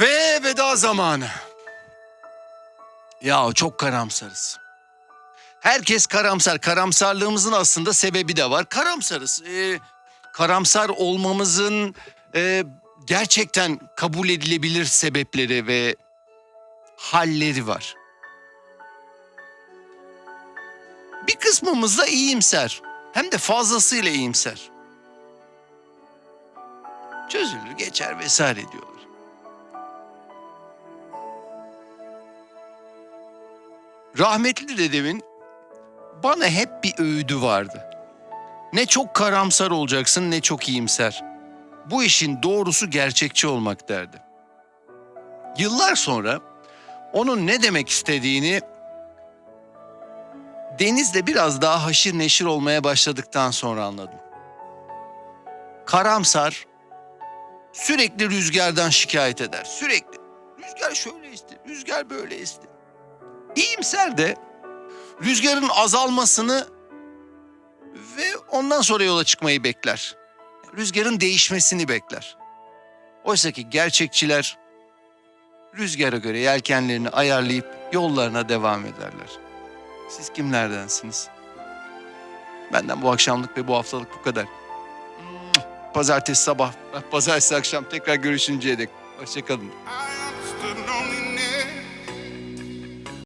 Ve veda zamanı. Ya çok karamsarız. Herkes karamsar. Karamsarlığımızın aslında sebebi de var. Karamsarız. Ee, karamsar olmamızın e, gerçekten kabul edilebilir sebepleri ve halleri var. Bir kısmımız da iyimser. Hem de fazlasıyla iyimser. Çözülür, geçer vesaire diyorlar. Rahmetli dedemin bana hep bir öğüdü vardı. Ne çok karamsar olacaksın ne çok iyimser. Bu işin doğrusu gerçekçi olmak derdi. Yıllar sonra onun ne demek istediğini denizle biraz daha haşir neşir olmaya başladıktan sonra anladım. Karamsar sürekli rüzgardan şikayet eder. Sürekli. Rüzgar şöyle esti, rüzgar böyle esti. İyimser de rüzgarın azalmasını ve ondan sonra yola çıkmayı bekler. Rüzgarın değişmesini bekler. Oysa ki gerçekçiler rüzgara göre yelkenlerini ayarlayıp yollarına devam ederler. Siz kimlerdensiniz? Benden bu akşamlık ve bu haftalık bu kadar. Pazartesi sabah, pazartesi akşam tekrar görüşünceye dek. Hoşçakalın.